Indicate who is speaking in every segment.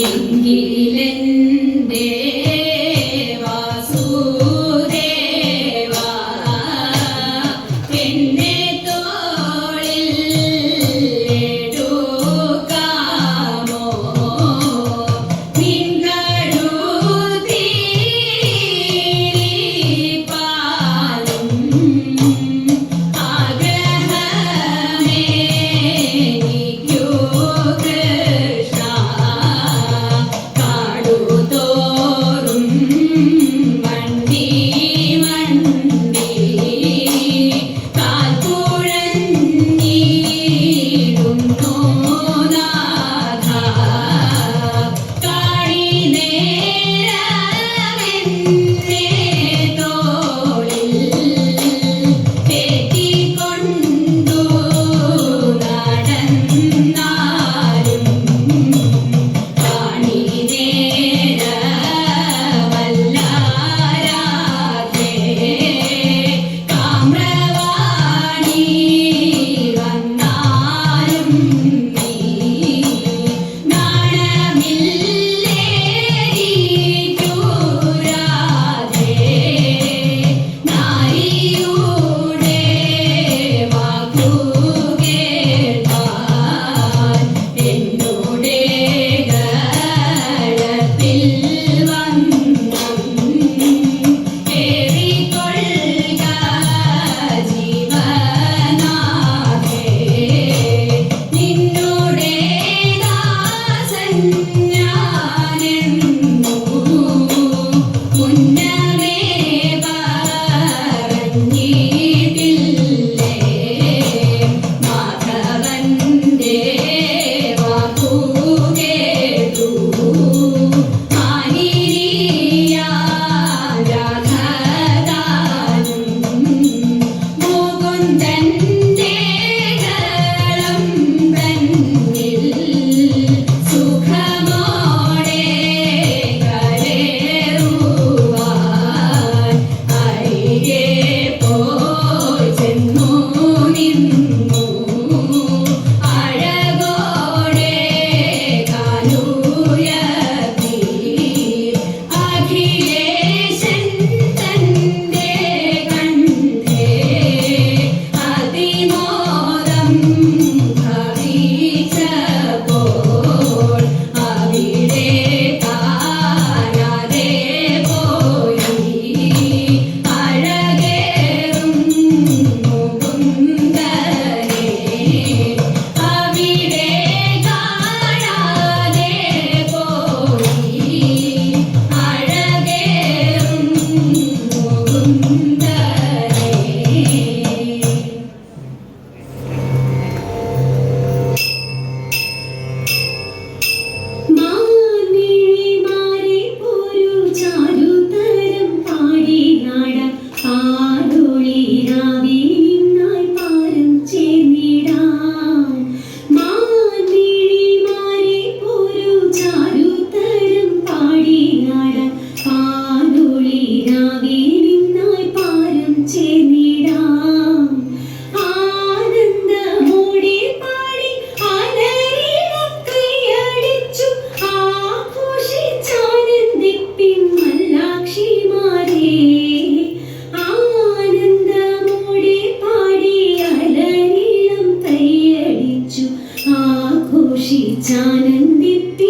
Speaker 1: y, y, y,
Speaker 2: സന്തോഷിച്ചാനന്ദിപ്പി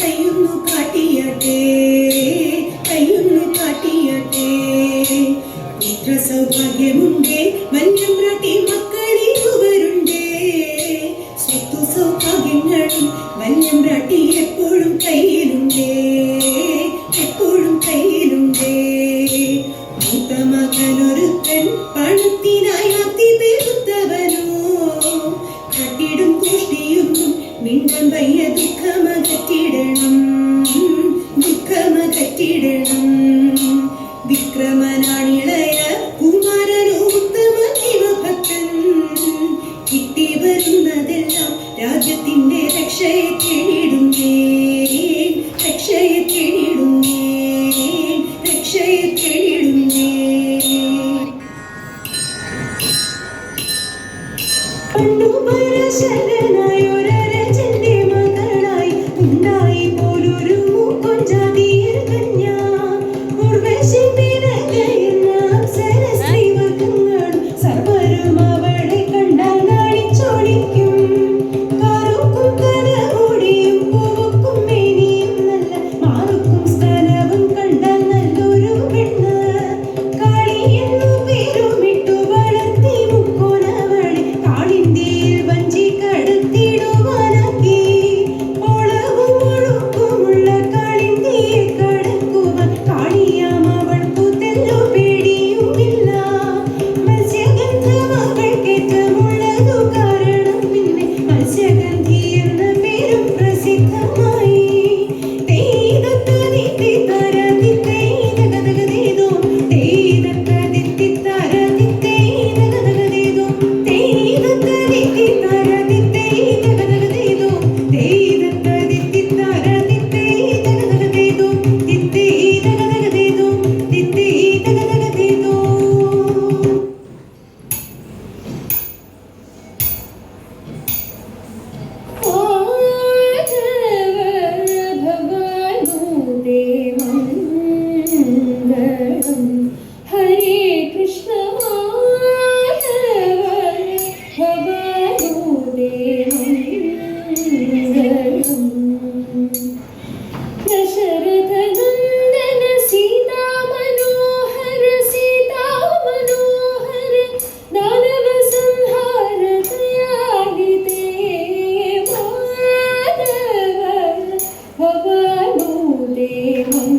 Speaker 3: കയ്യൊന്നു കാട്ടിയട്ടെ പണ്ടു
Speaker 2: ദേവം